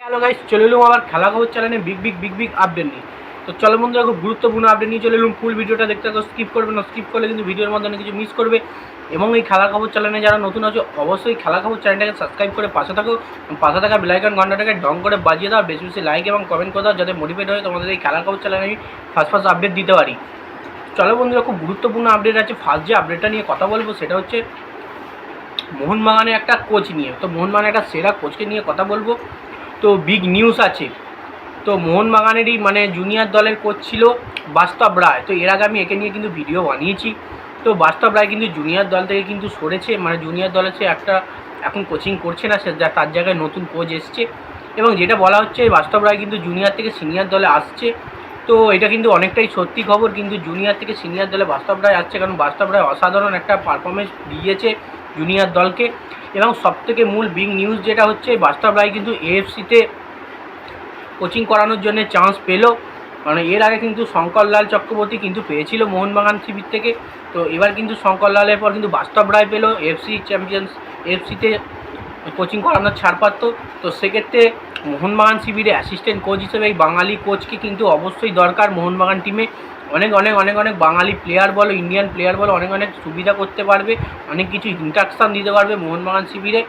Hello guys চলে এলুম আবার খেলা খবর চ্যানেলে big big big big update নিয়ে। তো চলো বন্ধুরা, খুব গুরুত্বপূর্ণ আপডেট নিয়ে চলে এলুম। ফুল ভিডিওটা দেখতে থাকো স্কিপ করবে না স্কিপ করলে কিন্তু ভিডিওর মধ্যে অনেক কিছু মিস করবে। এবং এই খেলা খবর চ্যানেলে যারা নতুন আছে, অবশ্যই খেলা খবর চ্যানেলটাকে সাবস্ক্রাইব করে পাশে থাকো। পাশে থাকা বেলাইকন ঘন্টাটাকে ডং করে বাজিয়ে দাও, বেশি বেশি লাইক এবং কমেন্ট করে দাও, যাতে মোটিভেট হয় তোমাদের এই খেলা খবর চ্যানেলে আমি ফার্স্ট ফার্স্ট আপডেট দিতে পারি। চলো বন্ধুরা, খুব গুরুত্বপূর্ণ আপডেট আছে। ফার্স্ট যে আপডেটটা নিয়ে কথা বলব, সেটা হচ্ছে মোহনবাগানে একটা কোচ নিয়ে। তো মোহনবাগানে একটা সেরা কোচকে নিয়ে কথা বলব। তো বিগ নিউজ আছে। তো মোহনবাগানেরই মানে জুনিয়র দলের কোচ ছিল বাস্তব রায়। তো এর আগে আমি একে নিয়ে কিন্তু ভিডিও বানিয়েছি। তো বাস্তব রায় কিন্তু জুনিয়র দল থেকে কিন্তু সরেছে। মানে জুনিয়র দলে সে একটা এখন কোচিং করছে না, সে তার জায়গায় নতুন কোচ এসছে। এবং যেটা বলা হচ্ছে, বাস্তব রায় কিন্তু জুনিয়র থেকে সিনিয়র দলে আসছে। তো এটা কিন্তু অনেকটাই সত্যি খবর, কিন্তু জুনিয়র থেকে সিনিয়র দলে বাস্তব রায় আসছে। কারণ বাস্তব রায় অসাধারণ একটা পারফরমেন্স দিয়েছে জুনিয়র দলকে। এবং সবথেকে মূল বিগ নিউজ যেটা হচ্ছে বাস্তব রায় কিন্তু এএফসিতে কোচিং করানোর জন্য চান্স পেল। মানে এর আগে কিন্তু শঙ্করলাল চক্রবর্তী কিন্তু পেয়েছিল মোহনবাগান শিবির থেকে। তো এবার কিন্তু শঙ্করলালের পর কিন্তু বাস্তব রায় পেল। এফসি চ্যাম্পিয়ন্স এফসিতে কোচিং করানোর ছাড় পারত তো সেক্ষেত্রে মোহনবাগান শিবিরে অ্যাসিস্ট্যান্ট কোচ হিসেবে এই বাঙালি কোচকে কিন্তু অবশ্যই দরকার মোহনবাগান টিমে অনেক অনেক অনেক অনেক বাঙালি প্লেয়ার বলো ইন্ডিয়ান প্লেয়ার বলো, অনেক অনেক সুবিধা করতে পারবে, অনেক কিছু ইন্ট্রাকশান দিতে পারবে মোহনবাগান শিবিরে।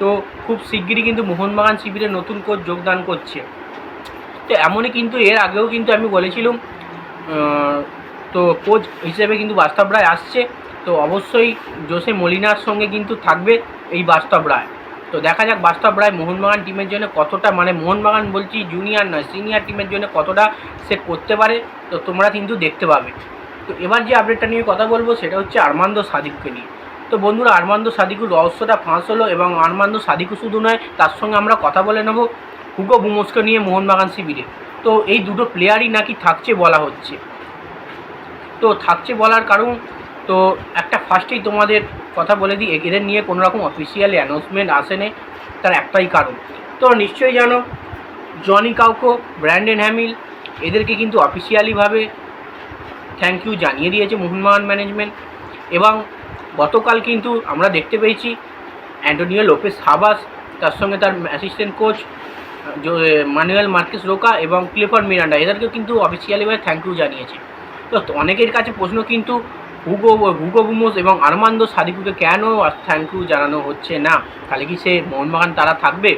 তো খুব শিগগিরই কিন্তু মোহনবাগান শিবিরে নতুন কোচ যোগদান করছে। তো এমনই কিন্তু এর আগেও কিন্তু আমি বলেছিলাম তো কোচ হিসেবে কিন্তু বাস্তব রায় আসছে। তো অবশ্যই জোসে মলিনার সঙ্গে কিন্তু থাকবে এই বাস্তব রায়। তো দেখা যাক বাস্তব রায় মোহনবাগান টিমের জন্য কতটা মানে মোহনবাগান বলছি জুনিয়র নয় সিনিয়র টিমের জন্য কতটা সে করতে পারে, তো তোমরা কিন্তু দেখতে পাবে। তো এবার যে আপডেটটা নিয়ে কথা বলব সেটা হচ্ছে আরমান্দ সাদিককে নিয়ে। তো বন্ধুরা, আরমান্দ সাদিকুর রহস্যটা ফাঁস হলো এবং আরমান্দ সাদিকু শুধু নয়, তার সঙ্গে আমরা কথা বলে নেব হুগো বুমোসকে নিয়ে মোহনবাগান শিবিরে। তো এই দুটো প্লেয়ারই নাকি থাকছে বলা হচ্ছে। তো থাকছে বলার কারণ তো একটা ফার্স্টেই তোমাদের কথা বলে দিই, এদের নিয়ে কোনো রকম অফিসিয়ালি অ্যানাউন্সমেন্ট আসেনি তার একটাই কারণ। তো নিশ্চয়ই জানো জনি কাউকো ব্র্যান্ডেন হ্যামিল এদেরকে কিন্তু অফিসিয়ালিভাবে থ্যাংক ইউ জানিয়ে দিয়েছে মোহনবাগান ম্যানেজমেন্ট এবং গতকাল কিন্তু আমরা দেখতে পেয়েছি অ্যান্টোনিও লোপেস হাবাস তার সঙ্গে তার assistant coach Manuel Marquez Roca এবং ক্লিফার্ড মিরান্ডা এদেরকেও কিন্তু অফিসিয়ালিভাবে থ্যাংক ইউ জানিয়েছে। তো অনেকের কাছে প্রশ্ন কিন্তু হুগো হুগো বুমোস এবং আরমান্দ সাদিকুকে কেন থ্যাংক ইউ জানানো হচ্ছে না? তাহলে কি সে মোহনবাগান তারা থাকবে?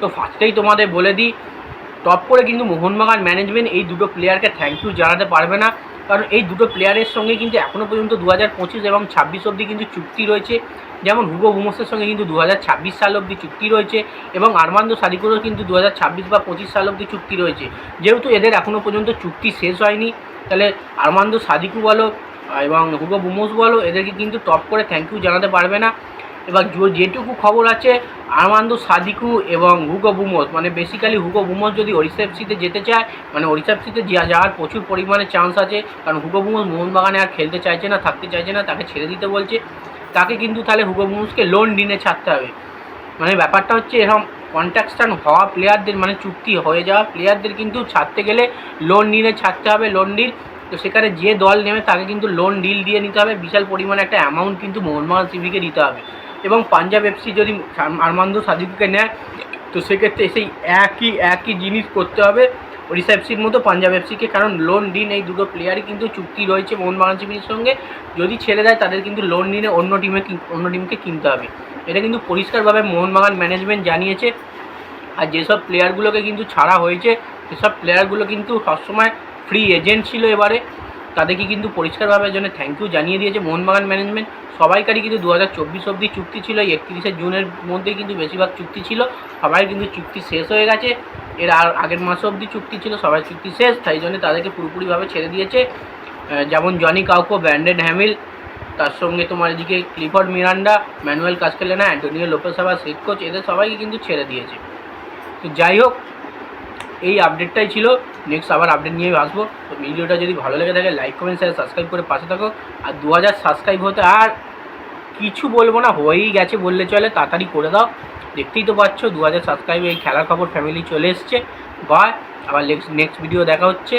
তো ফার্স্টেই তোমাদের বলে দিই, টপ করে কিন্তু মোহনবাগান ম্যানেজমেন্ট এই দুটো প্লেয়ারকে থ্যাংক ইউ জানাতে পারবে না। কারণ এই দুটো প্লেয়ারের সঙ্গে কিন্তু এখনও পর্যন্ত দু হাজার পঁচিশ এবং ছাব্বিশ অবধি কিন্তু চুক্তি রয়েছে। যেমন হুগো বুমোসের সঙ্গে কিন্তু দু হাজার ছাব্বিশ সাল অবধি চুক্তি রয়েছে এবং আরমান্দ সাদিকুরও কিন্তু দু হাজার ছাব্বিশ বা পঁচিশ সাল অবধি চুক্তি রয়েছে। যেহেতু এদের এখনও পর্যন্ত চুক্তি শেষ হয়নি, তাহলে আরমান্দ সাদিকু বলো এবং হুগো বুমোস বলো, এদেরকে কিন্তু টপ করে থ্যাংক ইউ জানাতে পারবে না। এবার যেটুকু খবর আছে, আরমান্দ, সাদিকু এবং হুগো বুমোস মানে বেসিক্যালি হুগো বুমোস যদি ওড়িশা এফসিতে যেতে চায় মানে ওড়িশা এফসিতে যাওয়ার প্রচুর পরিমাণে চান্স আছে, কারণ হুগো বুমোস মোহনবাগানে আর খেলতে চাইছে না, থাকতে চাইছে না, তাকে ছেড়ে দিতে বলছে। তাকে কিন্তু তাহলে হুগো বুমোসকে লোন দিনে ছাড়তে হবে। মানে ব্যাপারটা হচ্ছে এরকম কন্ট্রাকশন হওয়া প্লেয়ারদের মানে চুক্তি হয়ে যাওয়া প্লেয়ারদের কিন্তু ছাড়তে গেলে লোন নিলে ছাড়তে হবে লোন ডিল তো সেখানে যে দল নেবে তাকে কিন্তু লোন ডিল দিয়ে নিতে হবে। বিশাল পরিমাণে একটা অ্যামাউন্ট কিন্তু মোহনবাগান সিবিকে দিতে হবে। এবং পাঞ্জাব এফসি যদি আরমান্দ সাদিকুকে নেয়, তো সেক্ষেত্রে সেই একই একই জিনিস করতে হবে ওড়িশা এফসির মতো পাঞ্জাব এফসিকে কারণ লোন ডিন এই দুটো প্লেয়ারই কিন্তু চুক্তি রয়েছে মোহনবাগান সিবির সঙ্গে। যদি ছেড়ে দেয়, তাদের কিন্তু লোন নিয়ে অন্য টিমে অন্য টিমকে কিনতে হবে। এটা কিন্তু পরিষ্কারভাবে মোহনবাগান ম্যানেজমেন্ট জানিয়েছে। আর যেসব প্লেয়ারগুলোকে কিন্তু ছাড়া হয়েছে, সেসব প্লেয়ারগুলো কিন্তু সবসময় ফ্রি এজেন্ট ছিল এবারে, তাদেরকে কিন্তু পরিষ্কারভাবে জন্য থ্যাংক ইউ জানিয়ে দিয়েছে মোহনবাগান ম্যানেজমেন্ট সবাইকারই কিন্তু দু হাজার চব্বিশ অবধি চুক্তি ছিল একত্রিশে জুনের মধ্যেই কিন্তু বেশিরভাগ চুক্তি ছিল। সবাই কিন্তু চুক্তি শেষ হয়ে গেছে। এর আর আগের মাস অবধি চুক্তি ছিল, সবাই চুক্তি শেষ, তাই জন্য তাদেরকে পুরোপুরিভাবে ছেড়ে দিয়েছে। যেমন জনি কাউকো ব্র্যান্ডেড হ্যামিল, তার সঙ্গে তোমার এদিকে Clifford Miranda, Manuel Cascallana, Antonio Lopez Habas head coach এদের সবাইকে কিন্তু ছেড়ে দিয়েছে। তো যাই হোক, এই আপডেটটাই ছিল। নেক্সট আবার আপডেট নিয়ে আসব। তো ভিডিওটা যদি ভালো লেগে থাকে লাইক কমেন্ট শেয়ার সাবস্ক্রাইব করে পাশে থাকো। আর দু হাজার সাবস্ক্রাইব হতে আর কিছু বলব না, হয়েই গেছে বললে চলে, তাড়াতাড়ি করে দাও। দেখতেই তো পাচ্ছ দু হাজার সাবস্ক্রাইব এই খেলার খবর ফ্যামিলি চলে এসছে। বা আবার নেক্সট নেক্সট ভিডিও দেখা হচ্ছে।